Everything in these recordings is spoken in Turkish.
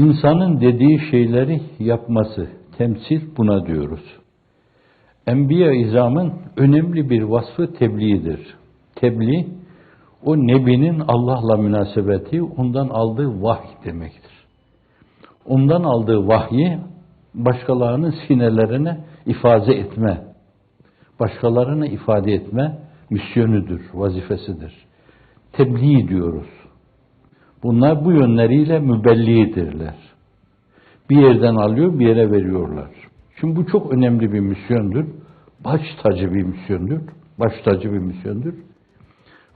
İnsanın dediği şeyleri yapması, temsil buna diyoruz. Enbiya izamın önemli bir vasfı tebliğidir. Tebliğ, o nebinin Allah'la münasebeti, ondan aldığı vahiy demektir. Ondan aldığı vahyi başkalarının sinelerine ifade etme, başkalarına ifade etme misyonudur, vazifesidir. Tebliğ diyoruz. Bunlar bu yönleriyle mübelliğidirler. Bir yerden alıyor, bir yere veriyorlar. Şimdi bu çok önemli bir misyondur. Baş tacı bir misyondur. Baş tacı bir misyondur.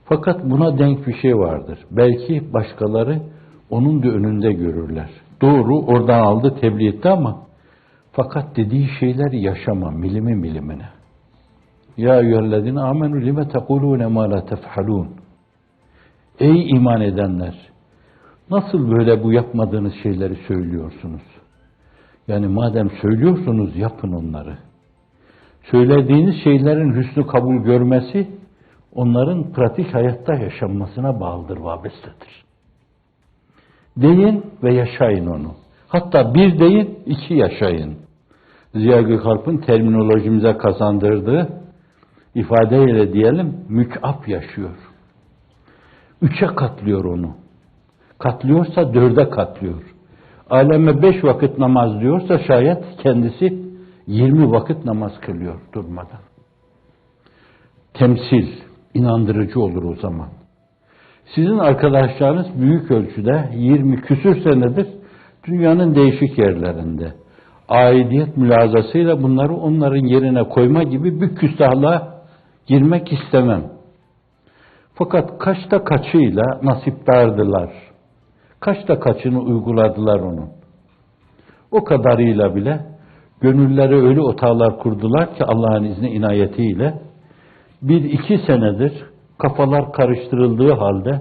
Fakat buna denk bir şey vardır. Belki başkaları onun da önünde görürler. Doğru oradan aldı tebliğ etti ama fakat dediği şeyler yaşama milimi milimine. Ya eyyühellezine amenu lime tekulune ma la tefhalun. Ey iman edenler! Nasıl böyle bu yapmadığınız şeyleri söylüyorsunuz? Yani madem söylüyorsunuz yapın onları. Söylediğiniz şeylerin hüsnü kabul görmesi onların pratik hayatta yaşanmasına bağlıdır, vabestedir. Deyin ve yaşayın onu. Hatta bir deyin, iki yaşayın. Ziya Gökalp'ın terminolojimize kazandırdığı ifadeyle diyelim, mükap yaşıyor. Üçe katlıyor onu. Katlıyorsa dörde katlıyor. Aleme beş vakit namaz diyorsa şayet kendisi yirmi vakit namaz kılıyor durmadan. Temsil, inandırıcı olur o zaman. Sizin arkadaşlarınız büyük ölçüde 20 küsür senedir dünyanın değişik yerlerinde. Aidiyet mülazasıyla bunları onların yerine koyma gibi bir küstahlığa girmek istemem. Fakat kaçta kaçıyla nasipdardılar. Kaçta kaçını uyguladılar onun. O kadarıyla bile gönülleri öyle otağlar kurdular ki Allah'ın izni inayetiyle bir iki senedir kafalar karıştırıldığı halde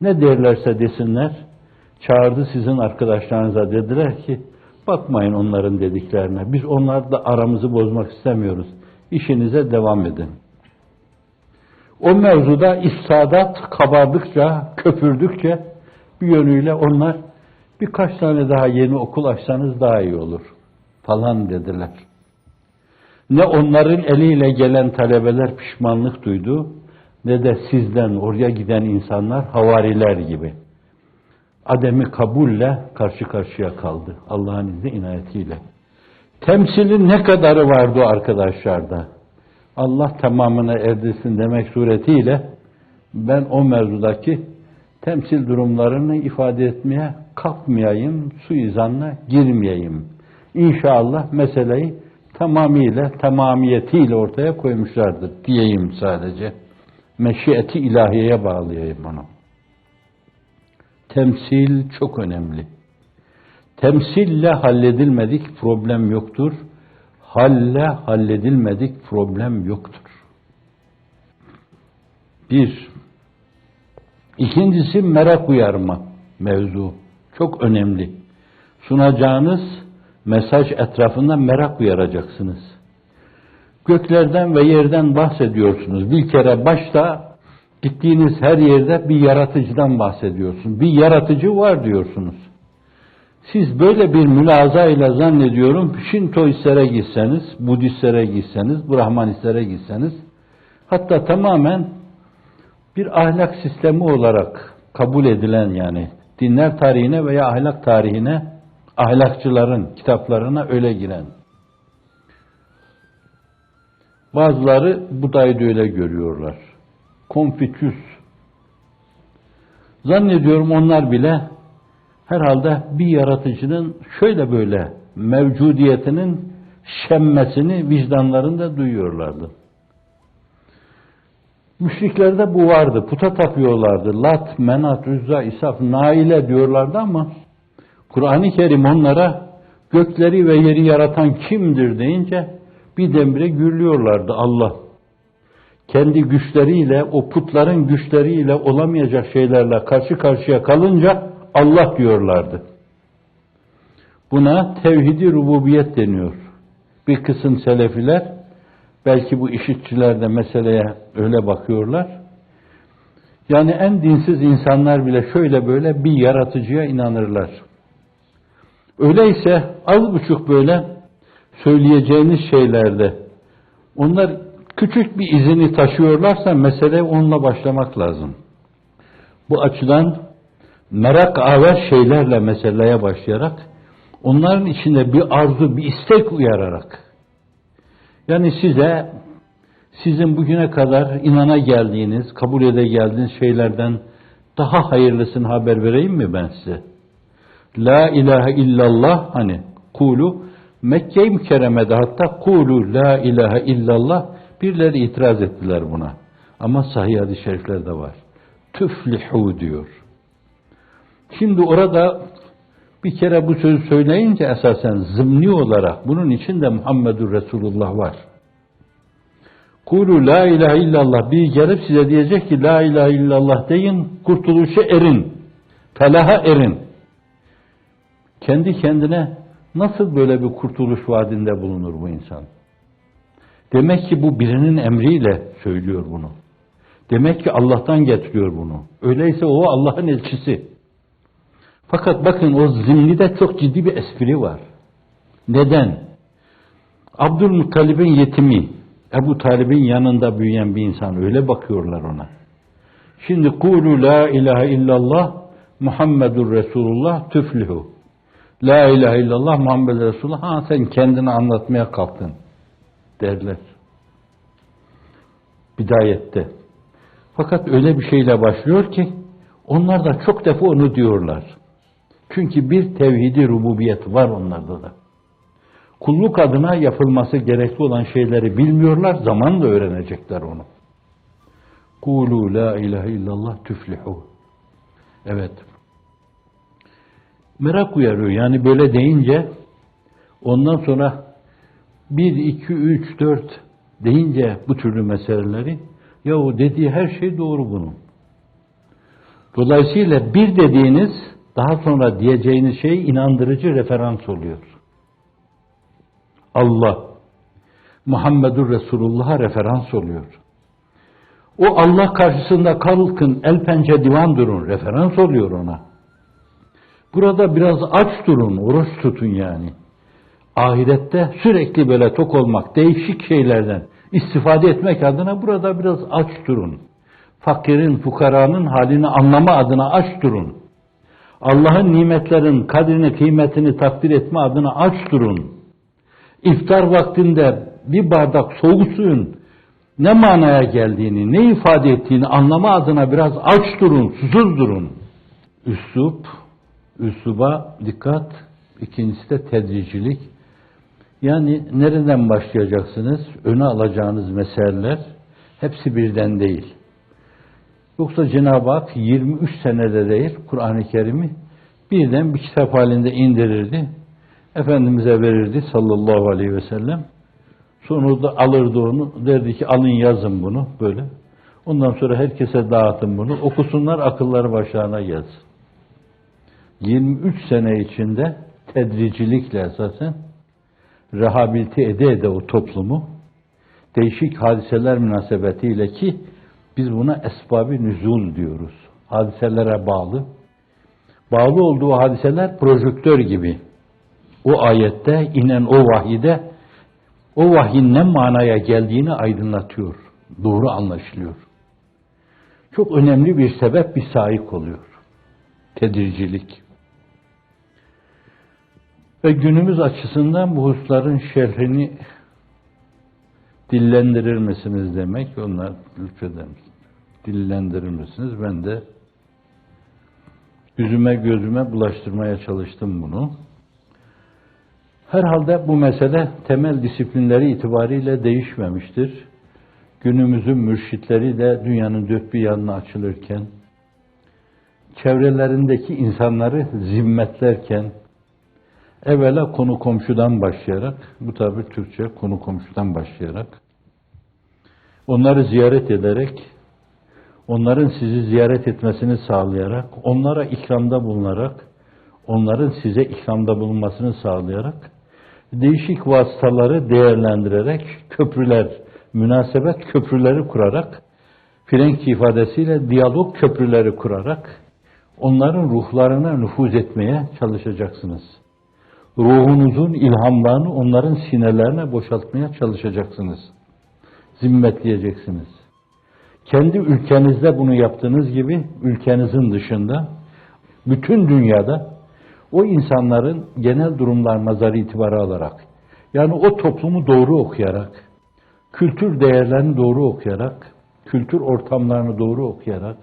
ne derlerse desinler çağırdı sizin arkadaşlarınıza dediler ki bakmayın onların dediklerine biz onlarla aramızı bozmak istemiyoruz işinize devam edin. O mevzuda istadat kabardıkça, köpürdükçe bir yönüyle onlar birkaç tane daha yeni okul açsanız daha iyi olur falan dediler. Ne onların eliyle gelen talebeler pişmanlık duydu, ne de sizden oraya giden insanlar havariler gibi. Ademi kabulle karşı karşıya kaldı Allah'ın izni inayetiyle. Temsilin ne kadarı vardı o arkadaşlarda? Allah tamamına erdirsin demek suretiyle ben o mevzudaki temsil durumlarını ifade etmeye kalkmayayım, suizanla girmeyeyim. İnşallah meseleyi tamamıyla, tamamiyetiyle ortaya koymuşlardır diyeyim sadece. Meşiyeti ilahiyeye bağlayayım onu. Temsil çok önemli. Temsille halledilmedik problem yoktur. Halle halledilmedik problem yoktur. Bir. İkincisi merak uyarma mevzu. Çok önemli. Sunacağınız mesaj etrafında merak uyaracaksınız. Göklerden ve yerden bahsediyorsunuz. Bir kere başta gittiğiniz her yerde bir yaratıcıdan bahsediyorsunuz. Bir yaratıcı var diyorsunuz. Siz böyle bir mülaza ile zannediyorum Şintoistlere gitseniz, Budistlere gitseniz, Brahmanistlere gitseniz hatta tamamen bir ahlak sistemi olarak kabul edilen yani dinler tarihine veya ahlak tarihine ahlakçıların kitaplarına öyle giren. Bazıları Buda'yı da öyle görüyorlar. Konfüçyüs. Zannediyorum onlar bile herhalde bir yaratıcının şöyle böyle mevcudiyetinin şemmesini vicdanlarında duyuyorlardı. Müşriklerde bu vardı. Puta tapıyorlardı. Lat, Menat, Üzza, İsaf, Naile diyorlardı ama Kur'an-ı Kerim onlara gökleri ve yeri yaratan kimdir deyince bir demire gürlüyorlardı Allah. Kendi güçleriyle, o putların güçleriyle olamayacak şeylerle karşı karşıya kalınca Allah diyorlardı. Buna tevhidi rububiyet deniyor. Bir kısım selefiler, belki bu işitçiler de meseleye öyle bakıyorlar. Yani en dinsiz insanlar bile şöyle böyle bir yaratıcıya inanırlar. Öyleyse az buçuk böyle söyleyeceğiniz şeylerde onlar küçük bir izini taşıyorlarsa mesele onunla başlamak lazım. Bu açıdan merak aver şeylerle meseleye başlayarak onların içinde bir arzu, bir istek uyararak yani size sizin bugüne kadar inana geldiğiniz, kabul ede geldiğiniz şeylerden daha hayırlısını haber vereyim mi ben size? La ilahe illallah hani kulu Mekke-i Mükerreme'de hatta kulu la ilahe illallah birileri itiraz ettiler buna. Ama sahih hadis-i şeriflerde var. Tüflihu diyor. Şimdi orada bir kere bu sözü söyleyince esasen zımni olarak bunun için de Muhammedur Resulullah var. Kulu la ilahe illallah bir gelip size diyecek ki la ilahe illallah deyin kurtuluşa erin. Felaha erin. Kendi kendine nasıl böyle bir kurtuluş vaadinde bulunur bu insan? Demek ki bu birinin emriyle söylüyor bunu. Demek ki Allah'tan getiriyor bunu. Öyleyse o Allah'ın elçisi. Fakat bakın o zimnide çok ciddi bir espri var. Neden? Abdülmuttalib'in yetimi, Ebu Talib'in yanında büyüyen bir insan öyle bakıyorlar ona. Şimdi kulu la ilahe illallah Muhammedur Resulullah tüflihu. La ilahe illallah Muhammed Resulullah. Ha sen kendini anlatmaya kalktın derler. Bidayette. Fakat öyle bir şeyle başlıyor ki onlar da çok defa onu diyorlar. Çünkü bir tevhidi rububiyet var onlarda da. Kulluk adına yapılması gerekli olan şeyleri bilmiyorlar, zamanla öğrenecekler onu. Kulu la ilahe illallah tüflihu. Evet. Merak uyarıyor. Yani böyle deyince ondan sonra bir, iki, üç, dört deyince bu türlü meseleleri ya o dediği her şey doğru bunun. Dolayısıyla bir dediğiniz daha sonra diyeceğiniz şey inandırıcı referans oluyor. Allah, Muhammedur Resulullah'a referans oluyor. O Allah karşısında kalkın, el pençe divan durun, referans oluyor ona. Burada biraz aç durun, oruç tutun yani. Ahirette sürekli böyle tok olmak, değişik şeylerden istifade etmek adına burada biraz aç durun. Fakirin, fukaranın halini anlama adına aç durun. Allah'ın nimetlerin kadrini, kıymetini takdir etme adına aç durun. İftar vaktinde bir bardak soğuk suyun ne manaya geldiğini, ne ifade ettiğini anlama adına biraz aç durun, susuz durun. Üslup, üsluba dikkat, ikincisi de tedricilik. Yani nereden başlayacaksınız? Öne alacağınız meseleler hepsi birden değil. Yoksa Cenab-ı Hak 23 senede değil Kur'an-ı Kerim'i birden bir kitap halinde indirirdi. Efendimiz'e verirdi sallallahu aleyhi ve sellem. Sonra da alırdı onu. Derdi ki alın yazın bunu böyle. Ondan sonra herkese dağıtın bunu. Okusunlar akılları başlarına gelsin. 23 sene içinde tedricilikle esasen rehabilite ede ede o toplumu değişik hadiseler münasebetiyle ki biz buna esbab-ı nüzul diyoruz. Hadiselere bağlı. Bağlı olduğu hadiseler projektör gibi. O ayette inen o vahide o vahyin ne manaya geldiğini aydınlatıyor. Doğru anlaşılıyor. Çok önemli bir sebep bir sahip oluyor. Tedircilik. Ve günümüz açısından bu hususların şerhini dillendirir misiniz demek, onlar lütfeder dillendirir misiniz? Ben de yüzüme gözüme bulaştırmaya çalıştım bunu. Herhalde bu mesele temel disiplinleri itibariyle değişmemiştir. Günümüzün mürşitleri de dünyanın dört bir yanına açılırken, çevrelerindeki insanları zimmetlerken, evvela konu komşudan başlayarak, bu tabi Türkçe konu komşudan başlayarak, onları ziyaret ederek, onların sizi ziyaret etmesini sağlayarak, onlara ikramda bulunarak, onların size ikramda bulunmasını sağlayarak, değişik vasıtaları değerlendirerek, köprüler, münasebet köprüleri kurarak, Frenk ifadesiyle diyalog köprüleri kurarak, onların ruhlarına nüfuz etmeye çalışacaksınız. ruhunuzun ilhamlarını onların sinelerine boşaltmaya çalışacaksınız. Zimmetleyeceksiniz. Kendi ülkenizde bunu yaptığınız gibi ülkenizin dışında bütün dünyada o insanların genel durumlar nazarı itibarı alarak yani o toplumu doğru okuyarak kültür değerlerini doğru okuyarak kültür ortamlarını doğru okuyarak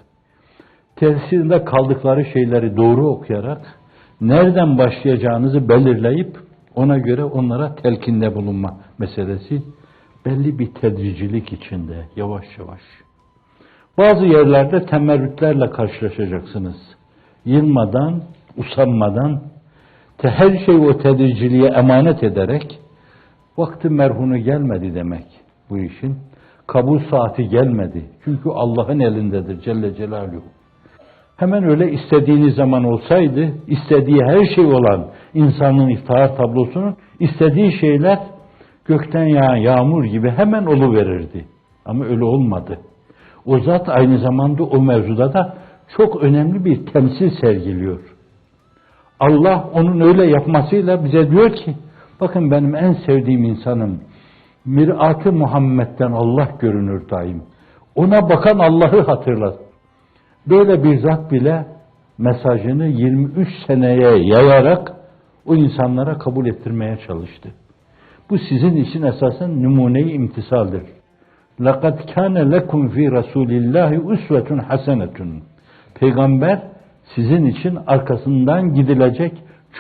tesirinde kaldıkları şeyleri doğru okuyarak nereden başlayacağınızı belirleyip ona göre onlara telkinde bulunma meselesi belli bir tedricilik içinde yavaş yavaş. Bazı yerlerde temerrütlerle karşılaşacaksınız. Yılmadan, usanmadan, her şeyi o tedriciliğe emanet ederek vakti merhunu gelmedi demek bu işin. Kabul saati gelmedi. Çünkü Allah'ın elindedir Celle Celaluhu. Hemen öyle istediğiniz zaman olsaydı, istediği her şey olan insanın iftihar tablosunun istediği şeyler gökten yağan yağmur gibi hemen verirdi. Ama öyle olmadı. O zat aynı zamanda o mevzuda da çok önemli bir temsil sergiliyor. Allah onun öyle yapmasıyla bize diyor ki, bakın benim en sevdiğim insanım, mirat-ı Muhammed'den Allah görünür daim. Ona bakan Allah'ı hatırlat. Böyle bir zat bile mesajını 23 seneye yayarak o insanlara kabul ettirmeye çalıştı. Bu sizin için esasen numune-i imtisaldir. لَقَدْ كَانَ لَكُمْ ف۪ي رَسُولِ اللّٰهِ اُسْوَةٌ حَسَنَةٌ Peygamber sizin için arkasından gidilecek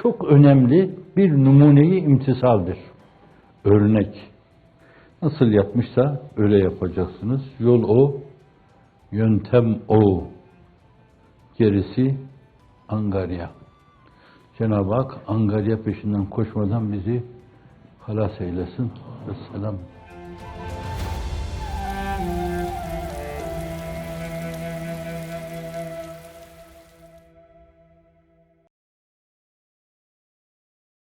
çok önemli bir numuneyi imtisaldir. Örnek. Nasıl yapmışsa öyle yapacaksınız. Yol o, yöntem o. Gerisi angarya. Cenab-ı Hak angarya peşinden koşmadan bizi halas eylesin. Vesselam.